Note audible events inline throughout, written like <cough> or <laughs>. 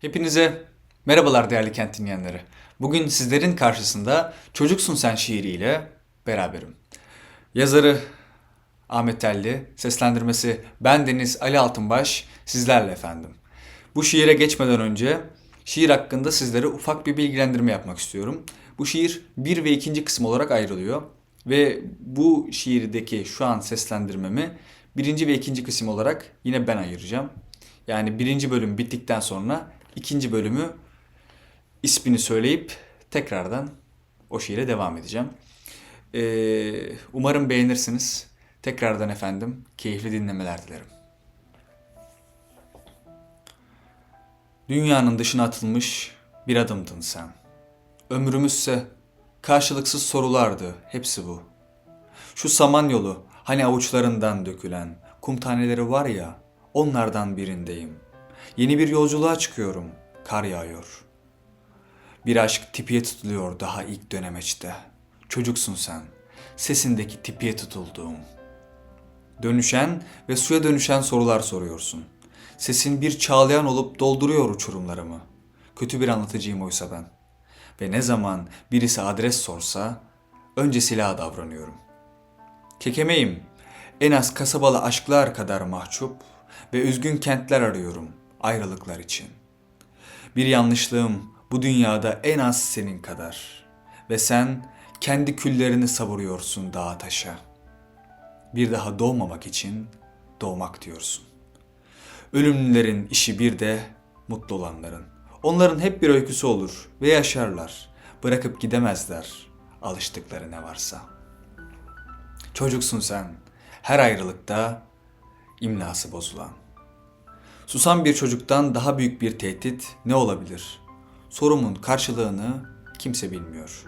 Hepinize merhabalar değerli kent dinleyenleri. Bugün sizlerin karşısında Çocuksun Sen şiiriyle beraberim. Yazarı Ahmet Telli, seslendirmesi ben Deniz Ali Altınbaş sizlerle efendim. Bu şiire geçmeden önce şiir hakkında sizlere ufak bir bilgilendirme yapmak istiyorum. Bu şiir bir ve ikinci kısım olarak ayrılıyor. Ve bu şiirdeki şu an seslendirmemi birinci ve ikinci kısım olarak yine ben ayıracağım. Yani birinci bölüm bittikten sonra ikinci bölümü ismini söyleyip tekrardan o şiire devam edeceğim. Ee, umarım beğenirsiniz. Tekrardan efendim keyifli dinlemeler dilerim. Dünyanın dışına atılmış bir adımdın sen. Ömrümüzse karşılıksız sorulardı hepsi bu. Şu samanyolu hani avuçlarından dökülen kum taneleri var ya onlardan birindeyim. Yeni bir yolculuğa çıkıyorum. Kar yağıyor. Bir aşk tipiye tutuluyor daha ilk dönemeçte. Çocuksun sen. Sesindeki tipiye tutulduğum. Dönüşen ve suya dönüşen sorular soruyorsun. Sesin bir çağlayan olup dolduruyor uçurumlarımı. Kötü bir anlatıcıyım oysa ben. Ve ne zaman birisi adres sorsa önce silaha davranıyorum. Kekemeyim. En az kasabalı aşklar kadar mahcup ve üzgün kentler arıyorum ayrılıklar için. Bir yanlışlığım bu dünyada en az senin kadar ve sen kendi küllerini savuruyorsun dağa taşa. Bir daha doğmamak için doğmak diyorsun. Ölümlülerin işi bir de mutlu olanların. Onların hep bir öyküsü olur ve yaşarlar. Bırakıp gidemezler alıştıkları ne varsa. Çocuksun sen. Her ayrılıkta imlası bozulan. Susan bir çocuktan daha büyük bir tehdit ne olabilir? Sorumun karşılığını kimse bilmiyor.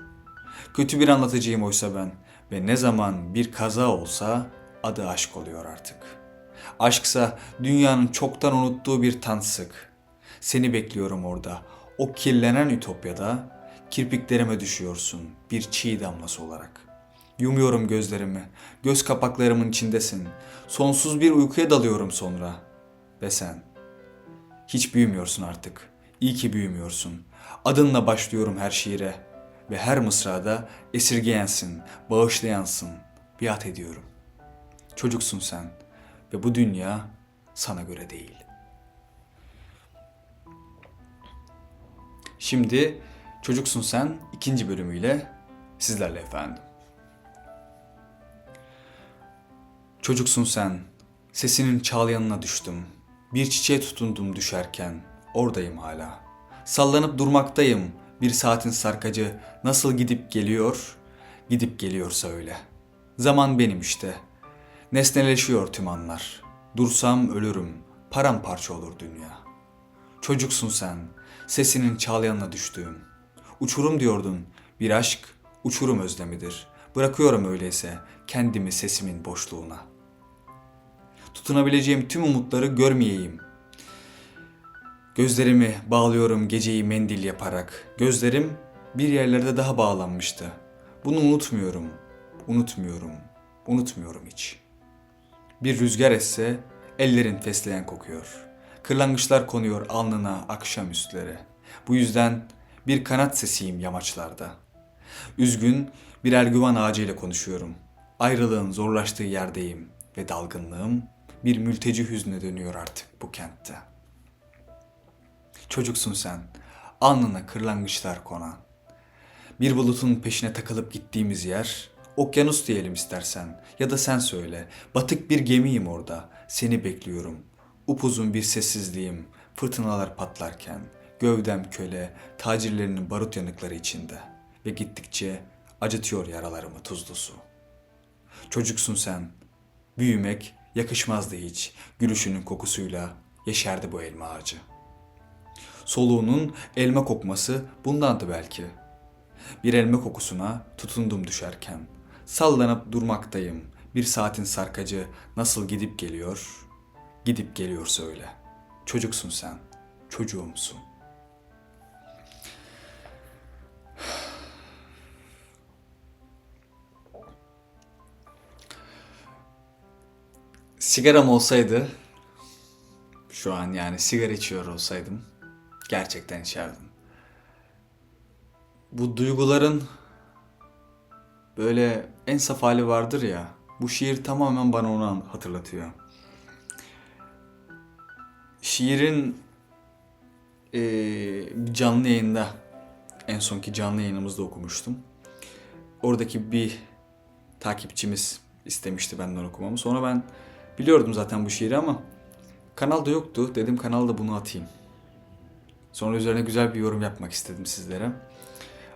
Kötü bir anlatıcıyım oysa ben ve ne zaman bir kaza olsa adı aşk oluyor artık. Aşksa dünyanın çoktan unuttuğu bir tansık. Seni bekliyorum orada. O kirlenen ütopyada kirpiklerime düşüyorsun bir çiğ damlası olarak. Yumuyorum gözlerimi. Göz kapaklarımın içindesin. Sonsuz bir uykuya dalıyorum sonra. Ve sen hiç büyümüyorsun artık. İyi ki büyümüyorsun. Adınla başlıyorum her şiire. Ve her mısrada esirgeyensin, bağışlayansın. Biat ediyorum. Çocuksun sen. Ve bu dünya sana göre değil. Şimdi Çocuksun Sen ikinci bölümüyle sizlerle efendim. Çocuksun sen, sesinin çağlayanına düştüm. Bir çiçeğe tutundum düşerken, oradayım hala. Sallanıp durmaktayım, bir saatin sarkacı nasıl gidip geliyor, gidip geliyorsa öyle. Zaman benim işte. Nesneleşiyor tüm anlar. Dursam ölürüm, paramparça olur dünya. Çocuksun sen, sesinin çağlayanına düştüğüm. Uçurum diyordun, bir aşk uçurum özlemidir. Bırakıyorum öyleyse kendimi sesimin boşluğuna. Tutunabileceğim tüm umutları görmeyeyim. Gözlerimi bağlıyorum geceyi mendil yaparak. Gözlerim bir yerlerde daha bağlanmıştı. Bunu unutmuyorum, unutmuyorum, unutmuyorum hiç. Bir rüzgar esse ellerin fesleğen kokuyor. Kırlangıçlar konuyor alnına akşamüstleri. Bu yüzden bir kanat sesiyim yamaçlarda. Üzgün bir ergüvan ağacıyla konuşuyorum. Ayrılığın zorlaştığı yerdeyim ve dalgınlığım bir mülteci hüznüne dönüyor artık bu kentte. Çocuksun sen, alnına kırlangıçlar konan. Bir bulutun peşine takılıp gittiğimiz yer, okyanus diyelim istersen ya da sen söyle. Batık bir gemiyim orada, seni bekliyorum. Upuzun bir sessizliğim, fırtınalar patlarken, gövdem köle, tacirlerinin barut yanıkları içinde ve gittikçe acıtıyor yaralarımı tuzlu su. Çocuksun sen, büyümek yakışmazdı hiç, gülüşünün kokusuyla yeşerdi bu elma ağacı. Soluğunun elma kokması bundandı belki. Bir elma kokusuna tutundum düşerken. Sallanıp durmaktayım. Bir saatin sarkacı nasıl gidip geliyor, gidip geliyorsa öyle. Çocuksun sen, çocuğumsun. Sigaram olsaydı şu an yani sigara içiyor olsaydım Gerçekten içerdim. Bu duyguların böyle en saf hali vardır ya. Bu şiir tamamen bana onu hatırlatıyor. Şiirin bir canlı yayında en sonki canlı yayınımızda okumuştum. Oradaki bir takipçimiz istemişti benden okumamı. Sonra ben biliyordum zaten bu şiiri ama kanalda yoktu. Dedim kanalda bunu atayım. Sonra üzerine güzel bir yorum yapmak istedim sizlere.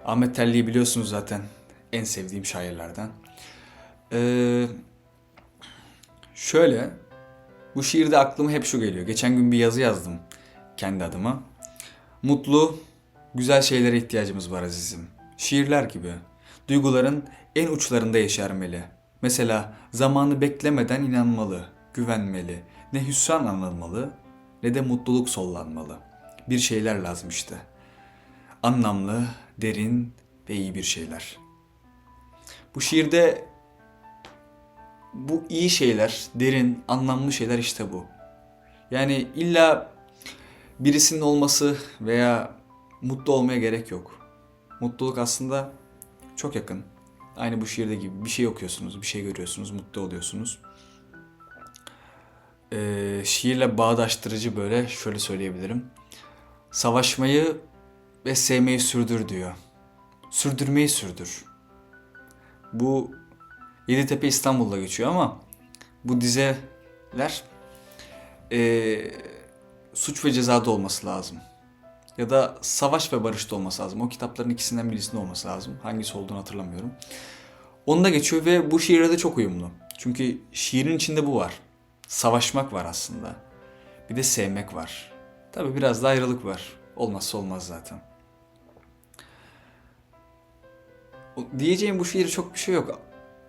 Ahmet Telli'yi biliyorsunuz zaten en sevdiğim şairlerden. Ee, şöyle, bu şiirde aklıma hep şu geliyor. Geçen gün bir yazı yazdım kendi adıma. Mutlu, güzel şeylere ihtiyacımız var azizim. Şiirler gibi. Duyguların en uçlarında yeşermeli. Mesela zamanı beklemeden inanmalı, güvenmeli. Ne hüsran anılmalı ne de mutluluk sollanmalı. Bir şeyler lazım işte. Anlamlı, derin ve iyi bir şeyler. Bu şiirde bu iyi şeyler, derin, anlamlı şeyler işte bu. Yani illa birisinin olması veya mutlu olmaya gerek yok. Mutluluk aslında çok yakın. Aynı bu şiirde gibi bir şey okuyorsunuz, bir şey görüyorsunuz, mutlu oluyorsunuz. Ee, şiirle bağdaştırıcı böyle şöyle söyleyebilirim. Savaşmayı ve sevmeyi sürdür diyor. Sürdürmeyi sürdür. Bu Yeditepe İstanbul'da geçiyor ama bu dizeler eee, suç ve cezada olması lazım. Ya da savaş ve barışta olması lazım. O kitapların ikisinden birisinde olması lazım. Hangisi olduğunu hatırlamıyorum. Onda geçiyor ve bu şiirle de çok uyumlu. Çünkü şiirin içinde bu var. Savaşmak var aslında. Bir de sevmek var. Tabi biraz da ayrılık var. Olmazsa olmaz zaten. Diyeceğim bu şiir çok bir şey yok.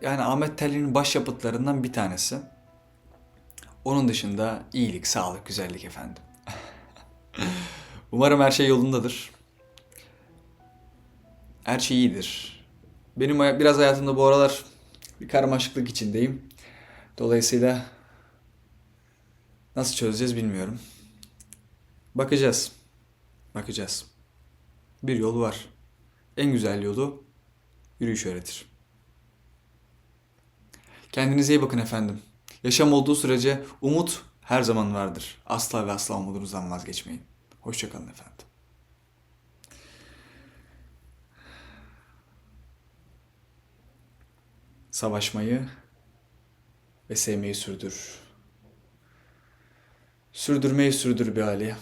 Yani Ahmet Telli'nin başyapıtlarından bir tanesi. Onun dışında iyilik, sağlık, güzellik efendim. <laughs> Umarım her şey yolundadır. Her şey iyidir. Benim biraz hayatımda bu aralar bir karmaşıklık içindeyim. Dolayısıyla nasıl çözeceğiz bilmiyorum. Bakacağız. Bakacağız. Bir yol var. En güzel yolu yürüyüş öğretir. Kendinize iyi bakın efendim. Yaşam olduğu sürece umut her zaman vardır. Asla ve asla umudunuzdan vazgeçmeyin. Hoşçakalın efendim. Savaşmayı ve sevmeyi sürdür. Sürdürmeyi sürdür bir Ali.